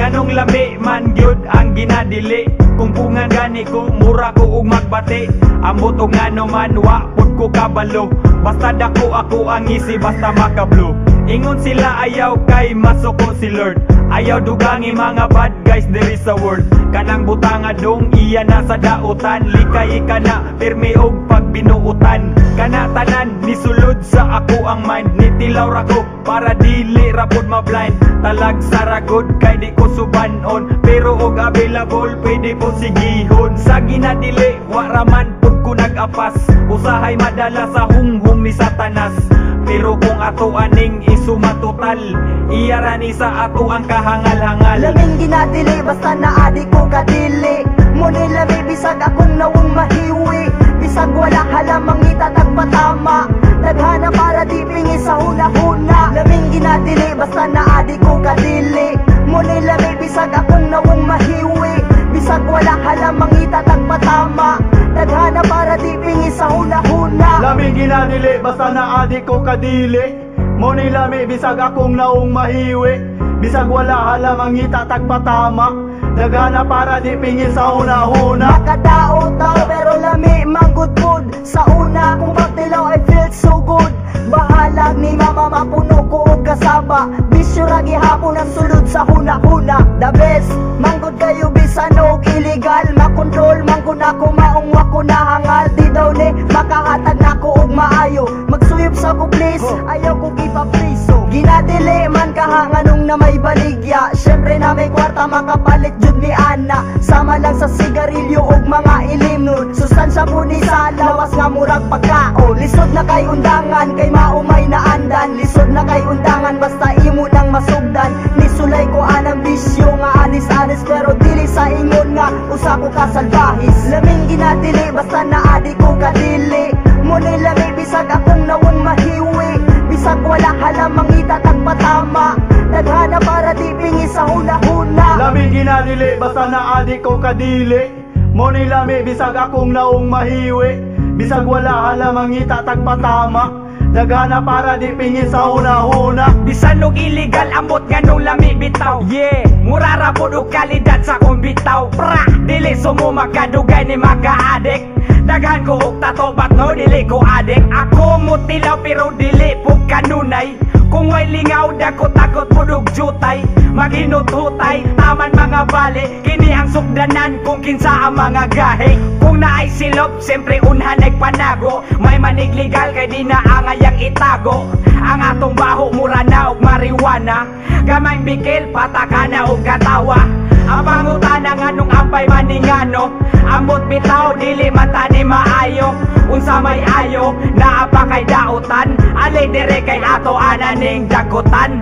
Nganong labi man gyud ang ginadili? Kung pungan gani ko mura ko og magbati. Ambot og ngano man wa pud ko kabalo. Basta dako ako ang isi basta makablo ingon sila ayaw kay masuko si Lord. Ayaw dugangi mga bad guys diri sa world. Kanang butanga dong iya na sa dautan. Likay ka na pirmi og pagbinuutan. Kana tanan nisulod sa ako ang mind. Nitilaw ra ko para dili ra pud ma-blind. Talag sa ragod kay di ko subanon pero og available pwede po sigihon sa ginadili wa raman pud ko nag-apas. Usahay madala sa hunghong ni satanas pero kung ato aning isumatotal iyarani sa ato ang kahangal-hangal. Laming ginadili basta naadi ko kadili. Muni lami bisag akong nawong mahiwi Bisag wala halamang itatag patama Daghana para di pingi sa huna-huna. Laming ginadili basta naadi ko kadili Lamig ginadili basta na adik ko kadili. Muni lami bisag akong naong mahiwi. Bisag wala halamang itatag patama Dagana para di pingi sa una-una. Nakadao tao pero lami manggod pod Sa una kung pagtilaw I feel so good. Bahalag ni mama mapuno ko og kasaba Bisyo ra gihapon ang sulod sa huna-huna The best Please ayaw ko gipapriso Ginadili man kaha nganong na may baligya. Syempre na may kwarta makapalit jud ni Ana. Sama lang sa sigarilyo og mga ilim nun. Sustansya po ni sa lawas nga murag pagkaon. Lisod na kay undangan kay maumay na andan. Lisod na kay undangan basta imo nang masugdan. Nisulay ko anang bisyo nga anis-anis Pero dili sa ingon nga usa ko kasalbahis Laming ginadili basta naadi Daghana para di pingi sa huna-huna Lamig ginadili basta na adik ko kadili. Muni lami bisag akong naong mahiwi. Bisag wala halamang itatag patama Dagana para di pingi sa una-una. Bisan og illegal ambot nga nung lami bitaw. Yeah, mura ra og kalidad sa kong bitaw. Pra, dili sumo magkadugay ni maka-adik Daghan ko og tato but no dili ko adik? Ako mo tilaw pero dili po kanunay Kung may lingaw dako takot pud og jutay Maghinut-hutay, taman mga bale. Kini ang sugdanan kung kinsa ang mga gahe. Kung naay silop, siyempre unhan nagpanago. May manig legal kay di na angayang itago. Ang atong baho mura na og marijuana. Gamay bikil, patakana og katawa. Ang pangutana nga nung ampay maningano. Ambot bitaw, dili mata ni maayo Unsa may ayo, naa pa kay dautan. Alay dire kay ato ananing dagutan